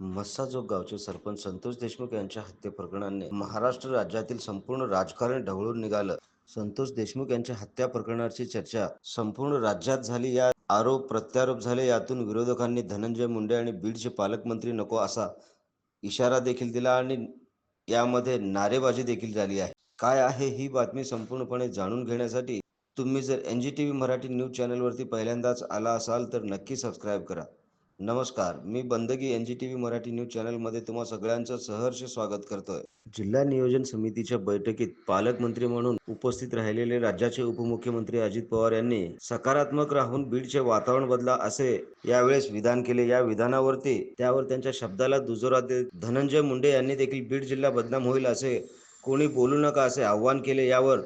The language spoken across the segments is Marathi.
मस्साजोग गावचे सरपंच संतोष देशमुख यांच्या हत्येप्रकरणाने महाराष्ट्र राज्यातील संपूर्ण राजकारण ढवळून निघालं. संतोष देशमुख यांच्या हत्या प्रकरणाची चर्चा संपूर्ण राज्यात झाली. या आरोप प्रत्यारोप झाले. यातून विरोधकांनी धनंजय मुंडे आणि बीडचे पालकमंत्री नको असा इशारा देखील दिला आणि यामध्ये नारेबाजी देखील झाली आहे. काय आहे ही बातमी संपूर्णपणे जाणून घेण्यासाठी तुम्ही जर N G T V Marathi news चॅनलवरती पहिल्यांदाच आला असाल तर नक्की सबस्क्राईब करा. नमस्कार मी Bandagi N G T V Marathi news चॅनलमध्ये तुम्हा सगळ्यांचं सहर्ष स्वागत करतोय. जिल्हा नियोजन समितीच्या बैठकीत पालकमंत्री म्हणून उपस्थित राहिलेले राज्याचे उपमुख्यमंत्री अजित पवार यांनी सकारात्मक राहून बीडचे वातावरण बदला असे यावेळेस विधान केले. या विधानावरती त्यावर त्यांच्या शब्दाला दुजोरा देत धनंजय मुंडे यांनी देखील बीड जिल्हा बदनाम होईल असे कोणी बोलू नका असे आव्हान केले. यावर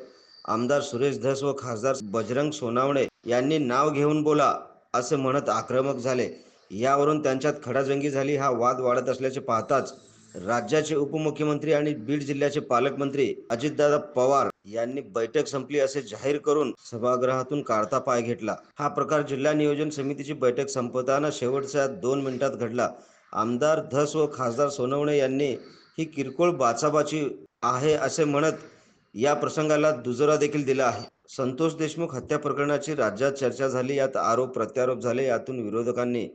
आमदार सुरेश धस व खासदार बजरंग सोनावणे यांनी नाव घेऊन बोला असे म्हणत आक्रमक झाले. यावरून त्यांच्यात खडाजंगी झाली. हा वाद वाढत असल्याचे पाहताच राज्याचे उपमुख्यमंत्री आणि बीड जिल्ह्याचे पालकमंत्री अजितदादा पवार यांनी बैठक संपली असे जाहीर करून सभागृहातून काढता पाय घेतला. हा प्रकार जिल्हा नियोजन समितीची बैठक संपताना शेवटच्या दोन मिनिटात घडला. आमदार धस व खासदार सोनवणे यांनी ही किरकोळ बाचाबाची आहे असे म्हणत या प्रसंगाला दुजोरा देखील दिला आहे. संतोष देशमुख हत्या प्रकरणाची राज्यात चर्चा झाली यात आरोप प्रत्यारोप झाले यातून विरोधकांनी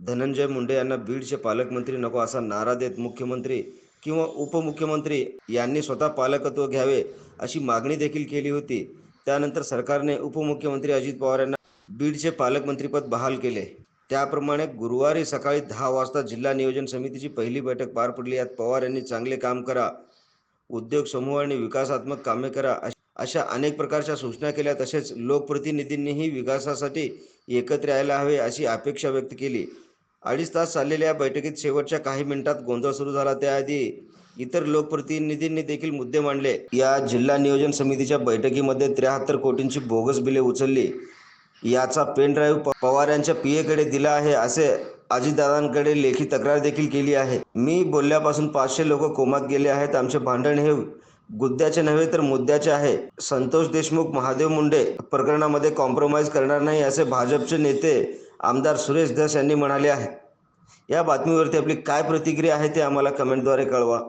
धनंजय मुंडे यांना बीडचे पालकमंत्री नको असा नारा देत मुख्यमंत्री किंवा उपमुख्यमंत्री यांनी स्वतः पालकत्व घ्यावे अशी मागणी देखील केली होती. त्यानंतर सरकारने उपमुख्यमंत्री अजित पवार यांना बीडचे पालकमंत्रीपद बहाल केले. त्याप्रमाणे गुरुवारी सकाळी दहा वाजता जिल्हा नियोजन समितीची पहिली बैठक पार पडली. यात पवार यांनी चांगले काम करा उद्योग समूह आणि विकासात्मक कामे करा अश- अशा अनेक प्रकारच्या सूचना केल्या. तसेच लोकप्रतिनिधींनीही विकासासाठी एकत्र यायला हवे अशी अपेक्षा व्यक्त केली. अडीच तास चाललेल्या या बैठकीत शेवटच्या काही मिनिटात गोंधळ सुरू झाला. त्याआधी इतर लोकप्रतिनिधींनी देखील मुद्दे मांडले. या जिल्हा नियोजन समितीच्या बैठकीमध्ये त्र्याहत्तर कोटींची बोगस बिले उचलली. याचा पेन ड्राईव्ह पवार यांच्या पीएकडे दिला आहे असे अजितदादांकडे लेखी तक्रार देखील केली आहे. मी बोलल्यापासून पाचशे लोक कोमात गेले आहेत. आमचे भांडण हे गुद्द्याचे नव्हे तर मुद्द्याचे आहे. संतोष देशमुख महादेव मुंडे प्रकरणामध्ये कॉम्प्रोमाइज करणार नाही असे भाजपचे नेते आमदार सुरेश धस यांनी म्हणाले आहे. या बातमीवरती आपली काय प्रतिक्रिया आहे ते आम्हाला कमेंटद्वारे कळवा.